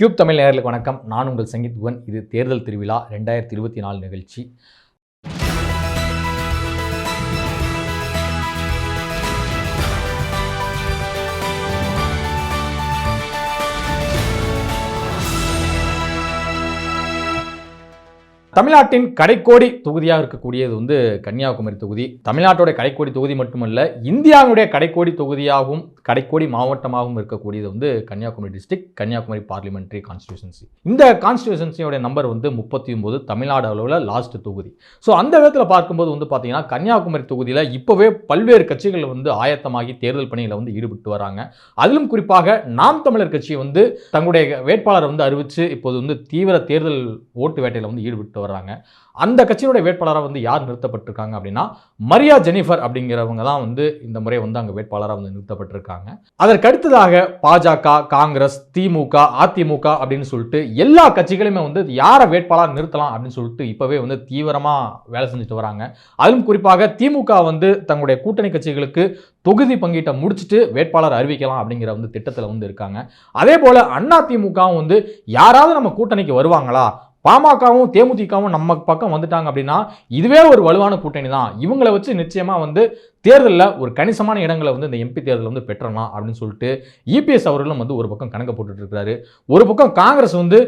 Cube Tamil நேயர்களுக்கு வணக்கம். நான் உங்கள் சங்கீத் குவன் இது தேர்தல் திருவிழா ரெண்டாயிரத்தி இருபத்தி நாலு நிகழ்ச்சி. தமிழ்நாட்டின் கடைக்கோடி தொகுதியாக இருக்கக்கூடியது வந்து கன்னியாகுமரி தொகுதி. தமிழ்நாட்டோட கடைக்கோடி தொகுதி மட்டுமல்ல இந்தியாவுடைய கடைக்கோடி தொகுதியாகவும் கடைக்கோடி மாவட்டமாகவும் இருக்கக்கூடியது வந்து Kanyakumari district Kanyakumari parliamentary constituency இந்த கான்ஸ்டியூஷன்சியோட நம்பர் வந்து முப்பத்தி ஒன்பது தமிழ்நாடு அளவில் லாஸ்ட் தொகுதி. ஸோ அந்த விதத்தில் பார்க்கும்போது வந்து பார்த்தீங்கன்னா கன்னியாகுமரி தொகுதியில் இப்போவே பல்வேறு கட்சிகள் வந்து ஆயத்தமாகி தேர்தல் பணியில் வந்து ஈடுபட்டு வராங்க. அதிலும் குறிப்பாக நாம் தமிழர் கட்சி வந்து தங்களுடைய வேட்பாளரை வந்து அறிவித்து இப்போது வந்து தீவிர தேர்தல் ஓட்டு வேட்டையில் வந்து ஈடுபட்டு வர்றாங்க. அந்த கட்சியோட வேட்பாளராக வந்து யார் நிறுத்தப்பட்டிருக்காங்க அப்படின்னா மரியா ஜெனிஃபர் அப்படிங்கிறவங்க தான் வந்து இந்த முறை வந்து அங்கே வேட்பாளராக வந்து நிறுத்தப்பட்டிருக்காங்க. அதற்கு அடுத்ததாக பாஜக காங்கிரஸ் திமுக அதிமுக அப்படின்னு சொல்லிட்டு எல்லா கட்சிகளுமே வந்து யாரை வேட்பாளர் நிறுத்தலாம் அப்படின்னு சொல்லிட்டு இப்போவே வந்து தீவிரமாக வேலை செஞ்சுட்டு வராங்க. அதுவும் குறிப்பாக திமுக வந்து தங்களுடைய கூட்டணி கட்சிகளுக்கு தொகுதி பங்கீட்டை முடிச்சுட்டு வேட்பாளர் அறிவிக்கலாம் அப்படிங்கிற வந்து திட்டத்தில் வந்து இருக்காங்க. அதே போல் அண்ணா திமுகவும் வந்து யாராவது நம்ம கூட்டணிக்கு வருவாங்களா? பாமகவும் தேமுதிகவும் நம்ம பக்கம் வந்துட்டாங்க அப்படின்னா இதுவே ஒரு வலுவான கூட்டணி தான் இவங்களை வச்சு நிச்சயமாக வந்து தேர்தலில் ஒரு கணிசமான இடங்களை வந்து இந்த எம்பி தேர்தலில் வந்து பெற்றலாம் அப்படின்னு சொல்லிட்டு இபிஎஸ் அவர்களும் வந்து ஒரு பக்கம் கணக்கு போட்டுட்ருக்கிறாரு இருக்காரு ஒரு பக்கம் காங்கிரஸ் வந்து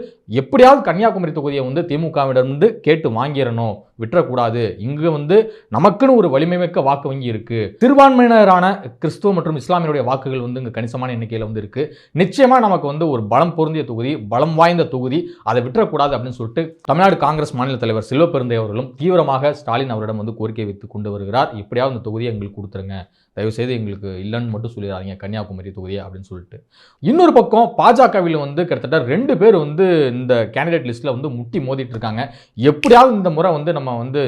எப்படியாவது கன்னியாகுமரி தொகுதியை வந்து திமுகவிடம் வந்து கேட்டு வாங்கிடணும் விட்டுறக்கூடாது. இங்கு வந்து நமக்குன்னு ஒரு வலிமை மிக்க வாக்கு வங்கி இருக்குது சிறுபான்மையினரான கிறிஸ்துவ மற்றும் இஸ்லாமியருடைய வாக்குகள் வந்து இங்கே கணிசமான எண்ணிக்கையில் வந்து இருக்குது நிச்சயமாக நமக்கு வந்து ஒரு பலம் பொருந்திய தொகுதி பலம் வாய்ந்த தொகுதி அதை விட்டுறக்கூடாது அப்படின்னு சொல்லிட்டு தமிழ்நாடு காங்கிரஸ் மாநில தலைவர் செல்வப்பெருந்தை அவர்களும் தீவிரமாக ஸ்டாலின் அவரிடம் வந்து கோரிக்கை வைத்து கொண்டு வருகிறார். எப்படியாவது இந்த தொகுதியை எங்களுக்கு கொடுத்துருங்க. தயவுசெய்து எங்களுக்கு இல்லைன்னு மட்டும் சொல்லிடுறாங்க கன்னியாகுமரி தொகுதியை அப்படின்னு சொல்லிட்டு. இன்னொரு பக்கம் பாஜகவில் வந்து கிட்டத்தட்ட ரெண்டு பேர் வந்து இந்த கேண்டிடேட் லிஸ்ட்டில் வந்து முட்டி மோதிட்டு இருக்காங்க. எப்படியாவது இந்த முறை வந்து நம்ம வந்து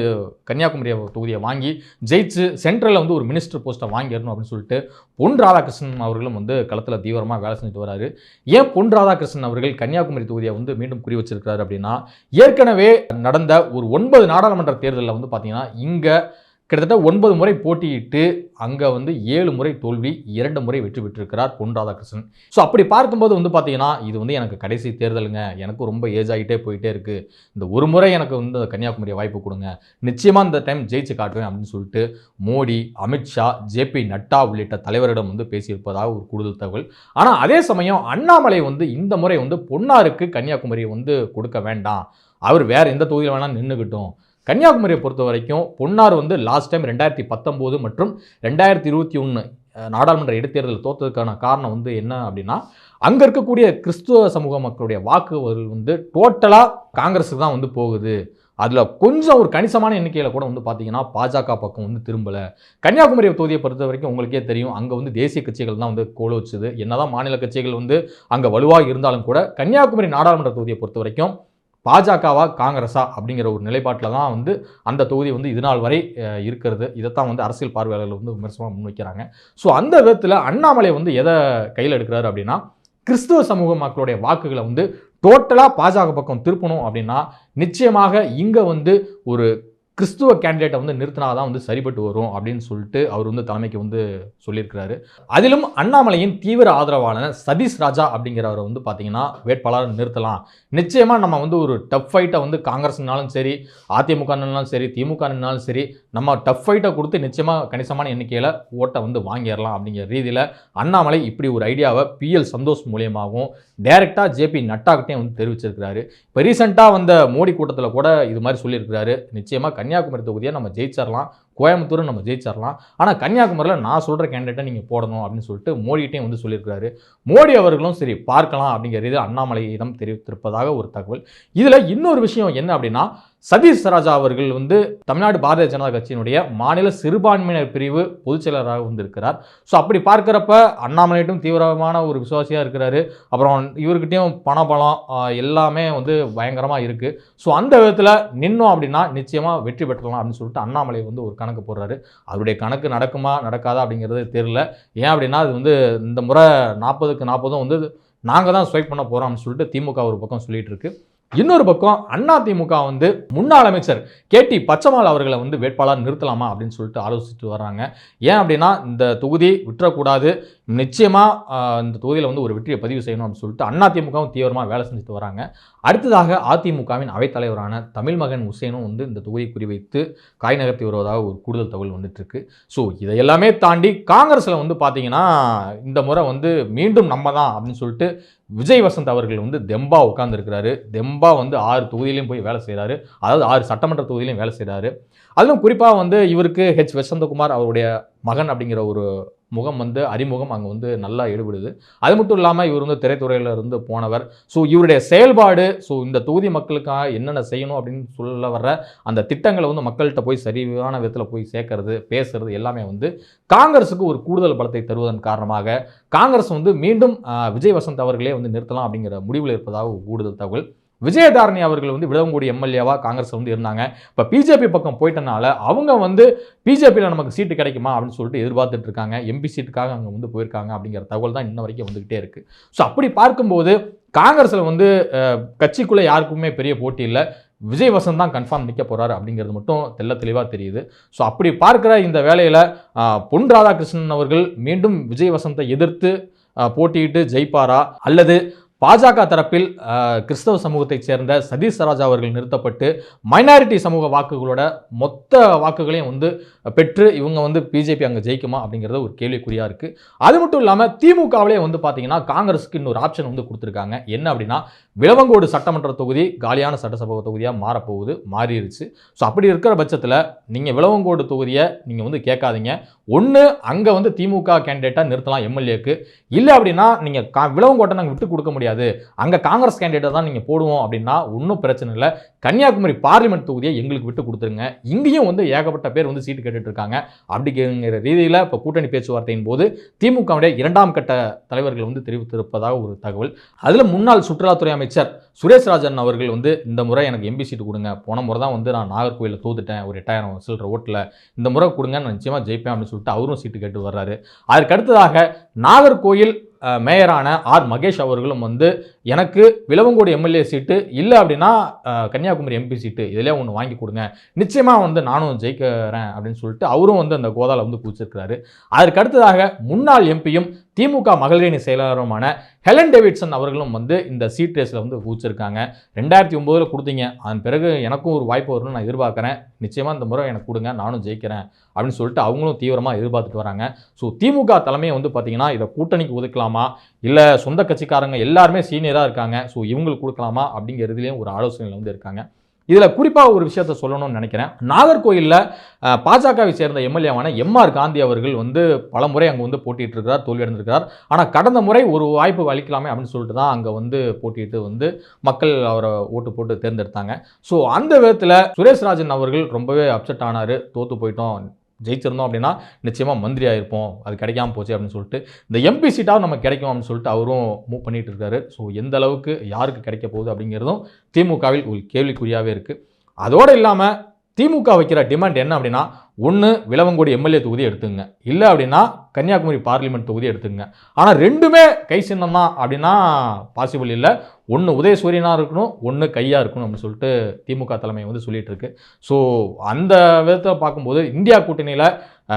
கன்னியாகுமரி தொகுதியை வாங்கி ஜெயிச்சு சென்ட்ரலில் வந்து ஒரு மினிஸ்டர் போஸ்ட்டை வாங்கிடணும் அப்படின்னு சொல்லிட்டு பொன் ராதாகிருஷ்ணன் அவர்களும் வந்து களத்தில் தீவிரமாக வேலை செஞ்சுட்டு வராரு. ஏன் பொன் ராதாகிருஷ்ணன் அவர்கள் கன்னியாகுமரி தொகுதியை வந்து மீண்டும் குறி வச்சிருக்கிறார் அப்படின்னா ஏற்கனவே நடந்த ஒரு ஒன்பது நாடாளுமன்ற தேர்தலில் வந்து பார்த்தீங்கன்னா இங்கே கிட்டத்தட்ட ஒன்பது முறை போட்டியிட்டு அங்கே வந்து ஏழு முறை தோல்வி இரண்டு முறை வெற்றி பெற்றிருக்கிறார் பொன் ராதாகிருஷ்ணன். ஸோ அப்படி பார்க்கும்போது வந்து பார்த்தீங்கன்னா இது வந்து எனக்கு கடைசி தேர்தலுங்க. எனக்கும் ரொம்ப ஏஜ் ஆகிட்டே போயிட்டே இருக்குது இந்த ஒரு முறை எனக்கு வந்து கன்னியாகுமரியை வாய்ப்பு கொடுங்க. நிச்சயமாக இந்த டைம் ஜெயிச்சு காட்டுவேன் அப்படின்னு சொல்லிட்டு மோடி அமித்ஷா ஜேபி நட்டா உள்ளிட்ட தலைவரிடம் வந்து பேசியிருப்பதாக ஒரு கூடுதல் தகவல். ஆனால் அதே சமயம் அண்ணாமலை வந்து இந்த முறை வந்து பொன்னாருக்கு கன்னியாகுமரியை வந்து கொடுக்க வேண்டாம். அவர் வேறு எந்த தொகுதியில் வேணால் நின்றுக்கிட்டோம் கன்னியாகுமரியை பொறுத்த வரைக்கும் பொன்னார் வந்து லாஸ்ட் டைம் ரெண்டாயிரத்தி பத்தொம்போது மற்றும் ரெண்டாயிரத்தி இருபத்தி ஒன்று நாடாளுமன்ற இடைத்தேர்தல் தோற்றதுக்கான காரணம் வந்து என்ன அப்படின்னா அங்கே இருக்கக்கூடிய கிறிஸ்துவ சமூக மக்களுடைய வாக்குகள் வந்து டோட்டலாக காங்கிரஸுக்கு தான் வந்து போகுது. அதில் கொஞ்சம் ஒரு கணிசமான எண்ணிக்கையில் கூட வந்து பார்த்தீங்கன்னா பாஜக பக்கம் வந்து திரும்பலை. கன்னியாகுமரி தொகுதியை பொறுத்த வரைக்கும் உங்களுக்கே தெரியும் அங்கே வந்து தேசிய கட்சிகள் தான் வந்து கோல வச்சுது. என்னதான் மாநில கட்சிகள் வந்து அங்கே வலுவாக இருந்தாலும் கூட கன்னியாகுமரி நாடாளுமன்ற தொகுதியை பொறுத்த வரைக்கும் பாஜகவா காங்கிரஸா அப்படிங்கிற ஒரு நிலைப்பாட்டில் தான் வந்து அந்த தொகுதி வந்து இது நாள் வரை இருக்கிறது. இதைத்தான் வந்து அரசியல் பார்வையாளர்கள் வந்து விமர்சனமாக முன்வைக்கிறாங்க. ஸோ அந்த விதத்தில் அண்ணாமலை வந்து எதை கையில் எடுக்கிறாரு அப்படின்னா கிறிஸ்துவ சமூக மக்களுடைய வாக்குகளை வந்து டோட்டலாக பாஜக பக்கம் திருப்பணும் அப்படின்னா நிச்சயமாக இங்கே வந்து ஒரு கிறிஸ்துவ கேண்டிடேட்டை வந்து நிறுத்தினா தான் வந்து சரிபட்டு வரும் அப்படின்னு சொல்லிட்டு அவர் வந்து தலைமைக்கு வந்து சொல்லியிருக்கிறாரு. அதிலும் அண்ணாமலையின் தீவிர ஆதரவாளர் சதீஷ் ராஜா அப்படிங்கிறவரை வந்து பார்த்தீங்கன்னா வேட்பாளர் நிறுத்தலாம். நிச்சயமாக நம்ம வந்து ஒரு டஃப் ஃபைட்டை வந்து காங்கிரஸ்னாலும் சரி அதிமுகனாலும் சரி திமுகனாலும் சரி நம்ம டஃப் ஃபைட்டை கொடுத்து நிச்சயமாக கணிசமான எண்ணிக்கையில் ஓட்டை வந்து வாங்கிடலாம் அப்படிங்கிற ரீதியில் அண்ணாமலை இப்படி ஒரு ஐடியாவை பிஎல் சந்தோஷ் மூலியமாகவும் டைரெக்டாக ஜேபி நட்டாக்கிட்டே வந்து தெரிவிச்சிருக்கிறாரு. இப்போ ரீசெண்டாக வந்த மோடி கூட்டத்தில் கூட இது மாதிரி சொல்லியிருக்கிறாரு. நிச்சயமாக கன்னியாகுமரி தொகுதியை நம்ம ஜெயிச்சிடலாம் கோயம்புத்தூர் நம்ம ஜெயிச்சிடலாம் ஆனால் கன்னியாகுமரியில் நான் சொல்கிற கேண்டிடேட்டை நீங்கள் போடணும் அப்படின்னு சொல்லிட்டு மோடிகிட்டையும் வந்து சொல்லியிருக்கிறாரு மோடி அவர்களும் சரி பார்க்கலாம் அப்படிங்கிறது அண்ணாமலையிடம் தெரிவித்திருப்பதாக ஒரு தகவல். இதில் இன்னொரு விஷயம் என்ன அப்படின்னா சதீஷ் ராஜா அவர்கள் வந்து தமிழ்நாடு பாரதிய ஜனதா கட்சியினுடைய மாநில சிறுபான்மையினர் பிரிவு பொதுச் செயலராக வந்திருக்கிறார். ஸோ அப்படி பார்க்குறப்ப அண்ணாமலையிட்டும் தீவிரமான ஒரு விசுவாசியாக இருக்கிறாரு. அப்புறம் இவர்கிட்டையும் பண பலம் எல்லாமே வந்து பயங்கரமாக இருக்குது ஸோ அந்த விதத்தில் நின்னோம் அப்படின்னா நிச்சயமாக வெற்றி பெற்றலாம் அப்படின்னு சொல்லிட்டு அண்ணாமலை வந்து ஒரு கணக்கு போடுறாரு. அவருடைய கணக்கு நடக்குமா நடக்காதா அப்படிங்கிறது தெரில ஏன் அப்படின்னா அது வந்து இந்த முறை நாற்பதுக்கு நாற்பதும் வந்து நாங்கள் தான் ஸ்வைப் பண்ண போகிறோம் அப்படின்னு சொல்லிட்டு திமுக ஒரு பக்கம் சொல்லிகிட்டு இருக்குது இன்னொரு பக்கம் அண்ணா திமுக வந்து முன்னாள் அமைச்சர் கேடி பச்சைமால் அவர்களை வந்து வேட்பாளர் நிறுத்தலாமா அப்படின்னு சொல்லிட்டு ஆலோசிச்சுட்டு வர்றாங்க. ஏன் அப்படின்னா இந்த தொகுதி விட்டுறக்கூடாது. நிச்சயமாக இந்த தொகுதியில் வந்து ஒரு வெற்றியை பதிவு செய்யணும் அப்படின்னு சொல்லிட்டு அதிமுகவும் தீவிரமாக வேலை செஞ்சுட்டு வராங்க அடுத்ததாக அதிமுகவின் அவைத்தலைவரான தமிழ் மகன் உசேனும் வந்து இந்த தொகுதியை குறிவைத்து காய் நகர்த்தி வருவதாக ஒரு கூடுதல் தகவல் வந்துட்டுருக்கு. ஸோ இதை எல்லாமே தாண்டி காங்கிரஸில் வந்து பார்த்தீங்கன்னா இந்த முறை வந்து மீண்டும் நம்ம தான் அப்படின்னு சொல்லிட்டு விஜய் வசந்த் அவர்கள் வந்து தெம்பா உட்காந்துருக்கிறாரு தெம்பா வந்து ஆறு தொகுதியிலையும் போய் வேலை செய்கிறாரு அதாவது ஆறு சட்டமன்ற தொகுதியிலையும் வேலை செய்கிறாரு அதிலும் குறிப்பாக வந்து இவருக்கு ஹெச் வசந்தகுமார் அவருடைய மகன் அப்படிங்கிற ஒரு முகம் வந்து அறிமுகம் அங்கே வந்து நல்லா ஈடுபடுது. அது மட்டும் இல்லாமல் இவர் வந்து திரைத்துறையில் இருந்து போனவர். ஸோ இவருடைய செயல்பாடு ஸோ இந்த தொகுதி மக்களுக்காக என்னென்ன செய்யணும் அப்படின்னு சொல்ல வர்ற அந்த திட்டங்களை வந்து மக்கள்கிட்ட போய் சரியான விதத்தில் போய் சேர்க்கறது பேசுறது எல்லாமே வந்து காங்கிரஸுக்கு ஒரு கூடுதல் பலத்தை தருவதன் காரணமாக காங்கிரஸ் வந்து மீண்டும் விஜய் வசந்த் அவர்களே வந்து நிறுத்தலாம் அப்படிங்கிற முடிவில் இருப்பதாக கூடுதல் தகவல். விஜயதாரணி அவர்கள் வந்து விடவங்குடி எம்எல்ஏவாக காங்கிரஸ் வந்து இருந்தாங்க. இப்போ பிஜேபி பக்கம் போயிட்டனால அவங்க வந்து பிஜேபியில் நமக்கு சீட்டு கிடைக்குமா அப்படின்னு சொல்லிட்டு எதிர்பார்த்துட்டு இருக்காங்க. எம்பி சீட்டுக்காக அங்கே வந்து போயிருக்காங்க அப்படிங்கிற தகவல் தான் இன்ன வரைக்கும் வந்துக்கிட்டே இருக்குது ஸோ அப்படி பார்க்கும்போது காங்கிரஸில் வந்து கட்சிக்குள்ளே யாருக்குமே பெரிய போட்டி இல்லை. விஜய் வசந்த் தான் கன்ஃபார்ம் நிற்க போகிறாரு அப்படிங்கிறது மட்டும் தெள்ள தெளிவாக தெரியுது. ஸோ அப்படி பார்க்குற இந்த வேலையில் பொன் ராதாகிருஷ்ணன் அவர்கள் மீண்டும் விஜய் வசந்தை எதிர்த்து போட்டியிட்டு ஜெயிப்பாரா? அல்லது பாஜக தரப்பில் கிறிஸ்தவ சமூகத்தைச் சேர்ந்த சதீஷ் சராஜா அவர்கள் நிறுத்தப்பட்டு மைனாரிட்டி சமூக வாக்குகளோட மொத்த வாக்குகளையும் வந்து பெற்று இவங்க வந்து பிஜேபி அங்கே ஜெயிக்குமா அப்படிங்கிறது ஒரு கேள்விக்குறியாக இருக்குது அது மட்டும் இல்லாமல் திமுகவிலே வந்து பார்த்தீங்கன்னா காங்கிரஸுக்கு இன்னொரு ஆப்ஷன் வந்து கொடுத்துருக்காங்க. என்ன அப்படின்னா விளவங்கோடு சட்டமன்ற தொகுதி காலியான சட்டசபை தொகுதியாக மாறப்போகுது மாறிடுச்சு ஸோ அப்படி இருக்கிற பட்சத்தில் நீங்கள் விளவங்கோடு தொகுதியை நீங்கள் வந்து கேட்காதீங்க. ஒன்று அங்கே வந்து திமுக கேண்டிடேட்டாக நிறுத்தலாம் எம்எல்ஏக்கு. இல்லை அப்படின்னா நீங்கள் கா விளவங்கோட்டை நாங்கள் விட்டு கொடுக்க முடியாது. அங்கே காங்கிரஸ் கேண்டிடேட் தான் நீங்கள் போடுவோம் அப்படின்னா ஒன்றும் பிரச்சனை இல்லை. கன்னியாகுமரி பார்லிமெண்ட் தொகுதியை எங்களுக்கு விட்டு கொடுத்துருங்க. இங்கேயும் வந்து ஏகப்பட்ட பேர் வந்து சீட்டு கேட்டுட்டு இருக்காங்க அப்படிங்கிற ரீதியில் இப்போ கூட்டணி பேச்சுவார்த்தையின் போது திமுகவுடைய இரண்டாம் கட்ட தலைவர்கள் வந்து தெரிவித்திருப்பதாக ஒரு தகவல். அதில் முன்னாள் சுற்றுலாத்துறை அமைச்சர் சுரேஷ் ராஜன் அவர்கள் வந்து இந்த முறை எனக்கு எம்பி சீட்டு கொடுங்க. போன முறை தான் வந்து நான் நாகர்கோயிலில் தோத்துட்டேன். ஒரு எட்டாயிரம் சில்லற ஓட்டில் இந்த முறை கொடுங்க நான் நிச்சயமாக ஜெயிப்பேன் அப்படின்னு சொல்லிட்டு அவரும் சீட்டு கேட்டு வர்றாரு. அதற்கு அடுத்ததாக நாகர்கோயில் மேயரான ஆர். மகேஷ் அவர்களும் வந்து எனக்கு விலவங்கோடு எம்எல்ஏ சீட்டு இல்லை அப்படின்னா கன்னியாகுமரி எம்பி சீட்டு இதிலே ஒன்று வாங்கி கொடுங்க. நிச்சயமாக வந்து நானும் ஜெயிக்கிறேன் அப்படின்னு சொல்லிட்டு அவரும் வந்து அந்த கோதாவில் வந்து கூச்சிருக்கிறாரு அதற்கு அடுத்ததாக முன்னாள் எம்பியும் திமுக மகளிரணி செயலாளருமான ஹெலன் டேவிட்சன் அவர்களும் வந்து இந்த சீட் ரேஸில் வந்து கூச்சிருக்காங்க ரெண்டாயிரத்தி ஒம்போதில் கொடுத்தீங்க. அதன் பிறகு எனக்கும் ஒரு வாய்ப்பு வரும்னு நான் எதிர்பார்க்குறேன். நிச்சயமாக இந்த முறை எனக்கு கொடுங்க நானும் ஜெயிக்கிறேன் அப்படின்னு சொல்லிட்டு அவங்களும் தீவிரமாக எதிர்பார்த்துட்டு வராங்க. ஸோ திமுக தலைமையை வந்து பார்த்தீங்கன்னா இதை கூட்டணிக்கு ஒதுக்கலாமா? இல்லை சொந்த கட்சிக்காரங்க எல்லாருமே சீனியராக இருக்காங்க. ஸோ இவங்களுக்கு கொடுக்கலாமா? அப்படிங்கிறதுலேயும் ஒரு ஆலோசனையில் வந்து இருக்காங்க. இதில் குறிப்பாக ஒரு விஷயத்த சொல்லணும்னு நினைக்கிறேன். நாகர்கோயிலில் பாஜகவை சேர்ந்த எம்எல்ஏவான எம்ஆர் காந்தி அவர்கள் வந்து பல முறை அங்கே வந்து போட்டிட்டு இருக்கிறார் தோல்வி ஆனால் கடந்த முறை ஒரு வாய்ப்பு அளிக்கலாமே அப்படின்னு சொல்லிட்டு தான் அங்கே வந்து போட்டியிட்டு வந்து மக்கள் அவரை ஓட்டு போட்டு தேர்ந்தெடுத்தாங்க. ஸோ அந்த விதத்தில் சுரேஷ் ராஜன் அவர்கள் ரொம்பவே அப்செட் ஆனார் தோற்று போயிட்டோம். ஜெயிச்சிருந்தோம் அப்படின்னா நிச்சயமாக மந்திரி ஆகிருப்போம் அது கிடைக்காம போச்சு அப்படின்னு சொல்லிட்டு இந்த எம்பி சீட்டாக நமக்கு கிடைக்கும் அப்படின்னு சொல்லிட்டு அவரும் மூவ் பண்ணிட்டு இருக்காரு. ஸோ எந்த அளவுக்கு யாருக்கு கிடைக்க போகுது அப்படிங்கிறதும் திமுகவில் ஒரு கேள்விக்குறியாகவே இருக்குது அதோடு இல்லாமல் திமுக வைக்கிற டிமாண்ட் என்ன அப்படின்னா ஒன்று விளவங்கோடி எம்எல்ஏ தொகுதி எடுத்துங்க இல்லை அப்படின்னா கன்னியாகுமரி பார்லிமெண்ட் தொகுதி எடுத்துங்க ஆனால் ரெண்டுமே கை சின்னம் தான். அப்படின்னா பாசிபிள் இல்லை. ஒன்று உதயசூரியனாக இருக்கணும் ஒன்று கையாக இருக்கணும் அப்படின்னு சொல்லிட்டு திமுக தலைமை வந்து சொல்லிட்டு இருக்கு. ஸோ அந்த விதத்தை பார்க்கும்போது இந்தியா கூட்டணியில்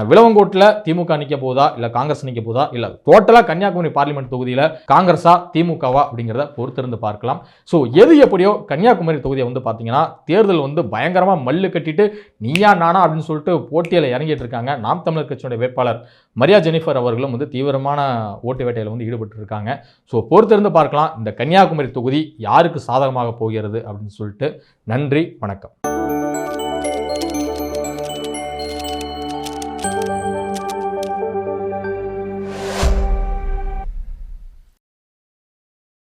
விளவங்கோட்டில் திமுக நிற்க போதா இல்லை காங்கிரஸ் நிற்க போதா இல்லை டோட்டலாக கன்னியாகுமரி பார்லிமெண்ட் தொகுதியில் காங்கிரஸா திமுகவா? அப்படிங்கிறத பொறுத்திருந்து பார்க்கலாம். ஸோ எது எப்படியோ கன்னியாகுமரி தொகுதியை வந்து பார்த்தீங்கன்னா தேர்தல் வந்து பயங்கரமாக மல்லு கட்டிட்டு நீயா நானா அப்படின்னு சொல்லிட்டு போட்டியில் இறங்கிட்டு இருக்காங்க. நாம் தமிழர் கட்சியுடைய வேட்பாளர் மரியா ஜெனிஃபர் அவர்களும் வந்து தீவிரமான ஓட்டு வேட்டையில் வந்து ஈடுபட்டு இருக்காங்க ஸோ பொறுத்திருந்து பார்க்கலாம். இந்த கன்னியாகுமரி தொகுதி யாருக்கு சாதகமாக போகிறது அப்படின்னு சொல்லிட்டு நன்றி வணக்கம்.